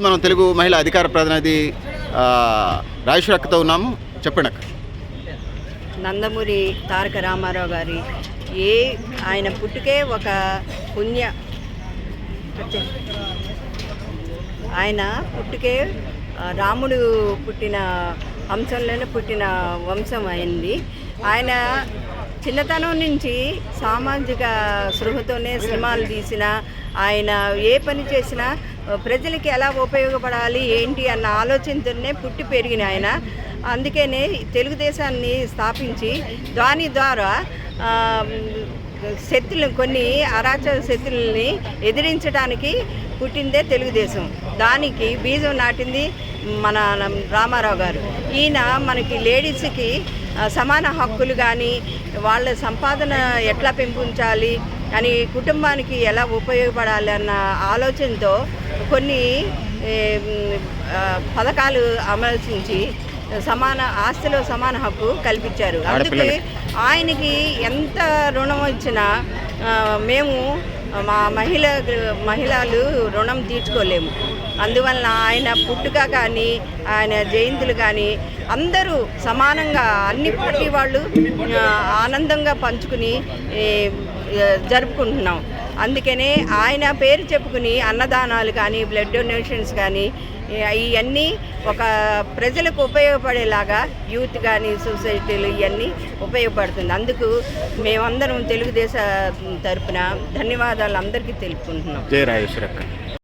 మనం తెలుగు మహిళా అధికార ప్రతినిధి ఆ, రాజేశ్వరి అక్కతో ఉన్నాము. చెప్పండి అక్క. నందమూరి తారక రామారావు గారి ఏ ఆయన పుట్టుకే ఒక పుణ్య ఆయన పుట్టుకే రాముడు పుట్టిన వంశంలోనే పుట్టిన వంశం అయింది. ఆయన చిన్నతనం నుంచి సామాజిక స్పృహతోనే సినిమాలు తీసిన ఆయన ఏ పని చేసినా ప్రజలకి ఎలా ఉపయోగపడాలి ఏంటి అన్న ఆలోచనతోనే పుట్టి పెరిగిన ఆయన. అందుకనే తెలుగుదేశాన్ని స్థాపించి దాని ద్వారా శక్తులు కొన్ని అరాచక శక్తుల్ని ఎదిరించడానికి పుట్టిందే తెలుగుదేశం. దానికి బీజం నాటింది మన రామారావు గారు. ఈయన మనకి లేడీస్కి సమాన హక్కులు కానీ వాళ్ళ సంపాదన ఎట్లా పెంపుంచాలి అని కుటుంబానికి ఎలా ఉపయోగపడాలి అన్న ఆలోచనతో కొన్ని పథకాలు అమలుచించి సమాన ఆస్తిలో సమాన హక్కు కల్పించారు. అందుకే ఆయనకి ఎంత రుణం ఇచ్చినా మేము మా మహిళ మహిళలు రుణం తీర్చుకోలేము. అందువలన ఆయన పుట్టుక కానీ ఆయన జయంతులు కానీ అందరూ సమానంగా అన్ని పార్టీ వాళ్ళు ఆనందంగా పంచుకుని జరుపుకుంటున్నాం. అందుకనే ఆయన పేరు చెప్పుకుని అన్నదానాలు కానీ బ్లడ్ డొనేషన్స్ కానీ ఇవన్నీ ఒక ప్రజలకు ఉపయోగపడేలాగా యూత్ కానీ సొసైటీలు ఇవన్నీ ఉపయోగపడుతుంది. అందుకు మేమందరం తెలుగుదేశం తరఫున ధన్యవాదాలు అందరికీ తెలుపుకుంటున్నాం. జయ